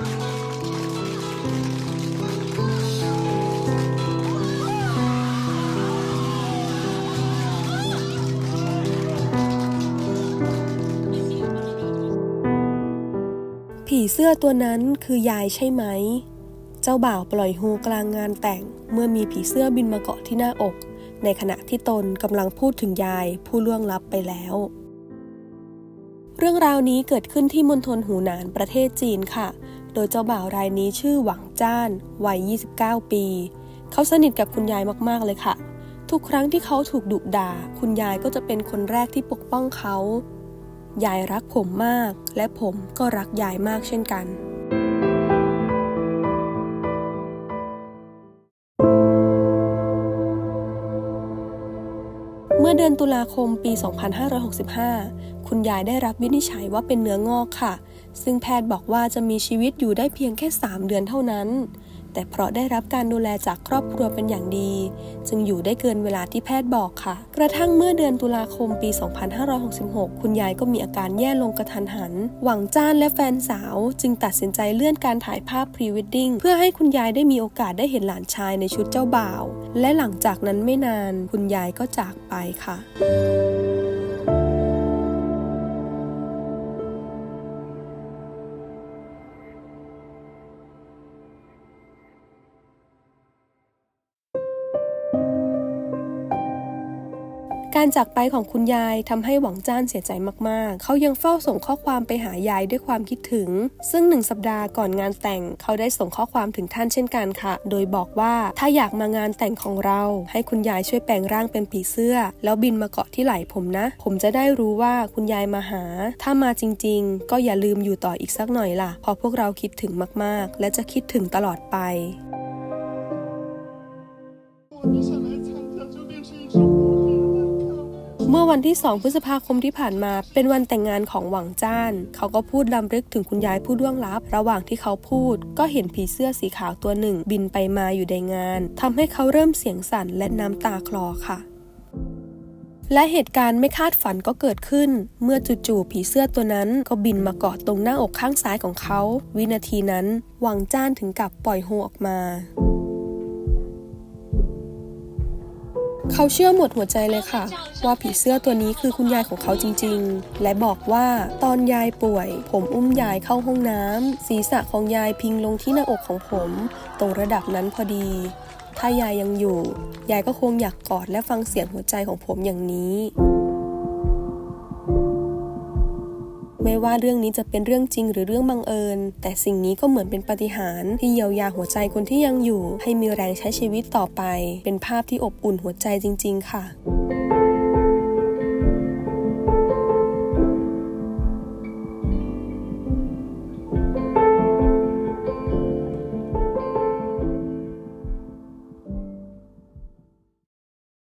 ผีเสื้อตัวนั้นคือยายใช่ไหม เจ้าบ่าวปล่อยฮูกลางงานแต่ง เมื่อมีผีเสื้อบินมาเกาะที่หน้าอก ในขณะที่ตนกำลังพูดถึงยายผู้ล่วงลับไปแล้ว เรื่องราวนี้เกิดขึ้นที่มณฑลหูหนานประเทศจีนค่ะ โดยเจ้าบ่าวรายนี้ชื่อหวังจ้านวัย 29 ปี เขาสนิทกับคุณยายมากๆเลยค่ะ ทุกครั้งที่เขาถูกดุด่า คุณยายก็จะเป็นคนแรกที่ปกป้องเขา ยายรักผมมาก และผมก็รักยายมากเช่นกัน มื่อเดือนตุลาคมปี 2565 คุณยายได้รับวินิจฉัยว่าเป็นเนื้องอกค่ะ ซึ่งแพทย์บอกว่าจะมีชีวิตอยู่ได้เพียงแค่ 3 เดือนเท่านั้น แต่เพราะได้รับการดูแลจากครอบครัวเป็นอย่างดี จึงอยู่ได้เกินเวลาที่แพทย์บอกค่ะ กระทั่งเมื่อเดือนตุลาคมปี 2566 คุณยายก็มีอาการแย่ลงกระทันหัน หวังจ้านและแฟนสาว จึงตัดสินใจเลื่อนการถ่ายภาพพรีเวดดิ้งเพื่อให้คุณยายได้มีโอกาสได้เห็นหลานชายในชุดเจ้าบ่าว และหลังจากนั้นไม่นาน คุณยายก็จากไปค่ะ การจากไปของคุณยายทำให้หวังจ้านเสียใจมากๆ เขายังเฝ้าส่งข้อความไปหายายด้วยความคิดถึง ซึ่งหนึ่งสัปดาห์ก่อนงานแต่ง เขาได้ส่งข้อความถึงท่านเช่นกันค่ะ โดยบอกว่าถ้าอยากมางานแต่งของเรา ให้คุณยายช่วยแปลงร่างเป็นผีเสื้อ แล้วบินมาเกาะที่ไหล่ผมนะ ผมจะได้รู้ว่าคุณยายมาหา ถ้ามาจริง ๆ ก็อย่าลืมอยู่ต่ออีกสักหน่อยล่ะเพราะพวกเราคิดถึงมากๆ และจะคิดถึงตลอดไป เมื่อวันที่ 2 พฤษภาคมที่ผ่านมาเป็นวันแต่งงานของหวังจ้าน เขาก็พูดลำลึกถึงคุณยายผู้ล่วงลับ ระหว่างที่เขาพูด ก็เห็นผีเสื้อสีขาวตัวหนึ่ง บินไปมาอยู่ในงานทำให้เขาเริ่มเสียงสั่นและน้ำตาคลอค่ะและเหตุการณ์ไม่คาดฝันก็เกิดขึ้น เมื่อจู่ๆผีเสื้อตัวนั้นก็บินมาเกาะตรงหน้าอกข้างซ้ายของเขา วินาทีนั้น หวังจ้านถึงกับปล่อยโฮออกมา เขาเชื่อหมดหัวใจเลยค่ะ ว่าผีเสื้อตัวนี้คือคุณยายของเขาจริงๆ และบอกว่าตอนยายป่วย ผมอุ้มยายเข้าห้องน้ำศีรษะของยายพิงลงที่หน้าอกของผม ตรงระดับนั้นพอดี ถ้ายายยังอยู่ ยายก็คงอยากกอดและฟังเสียงหัวใจของผมอย่างนี้ ไม่ว่าเรื่องนี้จะเป็นเรื่องจริงหรือเรื่องบังเอิญ แต่สิ่งนี้ก็เหมือนเป็นปาฏิหารย์ที่เยียวยาหัวใจคนที่ยังอยู่ ให้มีแรงใช้ชีวิตต่อไป เป็นภาพที่อบอุ่นหัวใจจริง ๆ ค่ะ